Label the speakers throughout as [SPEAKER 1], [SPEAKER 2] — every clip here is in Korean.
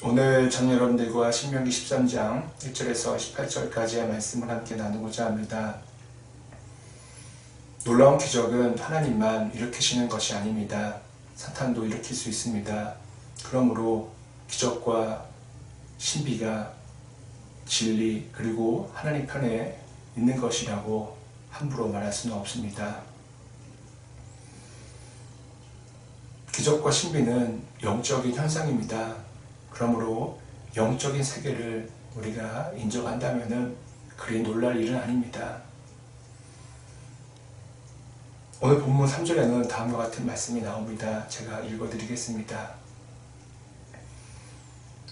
[SPEAKER 1] 오늘 전 여러분들과 신명기 13장 1절에서 18절까지의 말씀을 함께 나누고자 합니다. 놀라운 기적은 하나님만 일으키시는 것이 아닙니다. 사탄도 일으킬 수 있습니다. 그러므로 기적과 신비가 진리 그리고 하나님 편에 있는 것이라고 함부로 말할 수는 없습니다. 기적과 신비는 영적인 현상입니다. 그러므로 영적인 세계를 우리가 인정한다면 그리 놀랄 일은 아닙니다. 오늘 본문 3절에는 다음과 같은 말씀이 나옵니다. 제가 읽어드리겠습니다.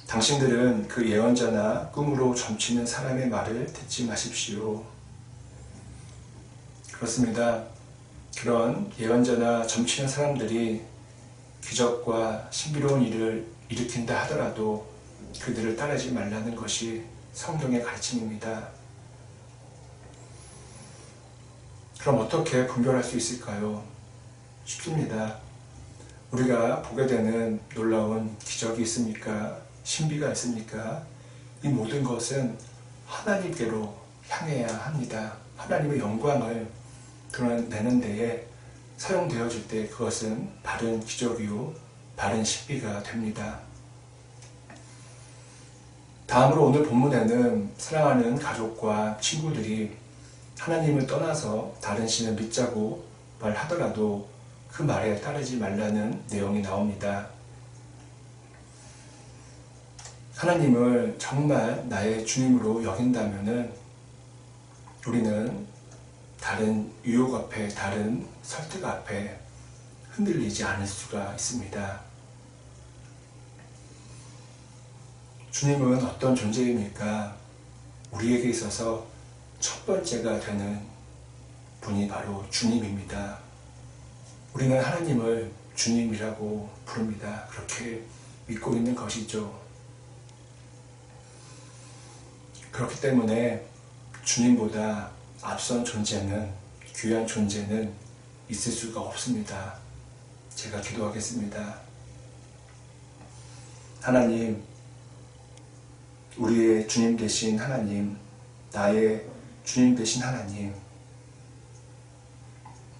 [SPEAKER 1] 당신들은 그 예언자나 꿈으로 점치는 사람의 말을 듣지 마십시오. 그렇습니다. 그런 예언자나 점치는 사람들이 기적과 신비로운 일을 일으킨다 하더라도 그들을 따르지 말라는 것이 성경의 가르침입니다. 그럼 어떻게 분별할 수 있을까요? 쉽습니다. 우리가 보게 되는 놀라운 기적이 있습니까? 신비가 있습니까? 이 모든 것은 하나님께로 향해야 합니다. 하나님의 영광을 드러내는 데에 사용되어질 때 그것은 바른 기적이요, 바른 신비가 됩니다. 다음으로 오늘 본문에는 사랑하는 가족과 친구들이 하나님을 떠나서 다른 신을 믿자고 말하더라도 그 말에 따르지 말라는 내용이 나옵니다. 하나님을 정말 나의 주님으로 여긴다면은 우리는 다른 유혹 앞에, 다른 설득 앞에 흔들리지 않을 수가 있습니다. 주님은 어떤 존재입니까? 우리에게 있어서 첫 번째가 되는 분이 바로 주님입니다. 우리는 하나님을 주님이라고 부릅니다. 그렇게 믿고 있는 것이죠. 그렇기 때문에 주님보다 앞선 존재는, 귀한 존재는 있을 수가 없습니다. 제가 기도하겠습니다. 하나님, 우리의 주님 되신 하나님, 나의 주님 되신 하나님,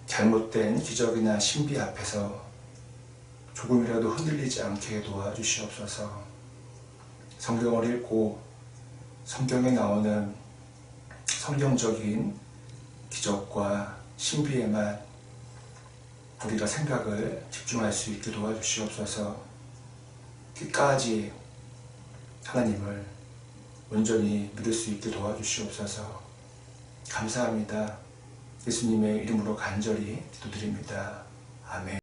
[SPEAKER 1] 잘못된 기적이나 신비 앞에서 조금이라도 흔들리지 않게 도와주시옵소서. 성경을 읽고 성경에 나오는 성경적인 기적과 신비에만 우리가 생각을 집중할 수 있게 도와주시옵소서. 끝까지 하나님을 온전히 믿을 수 있게 도와주시옵소서. 감사합니다. 예수님의 이름으로 간절히 기도드립니다. 아멘.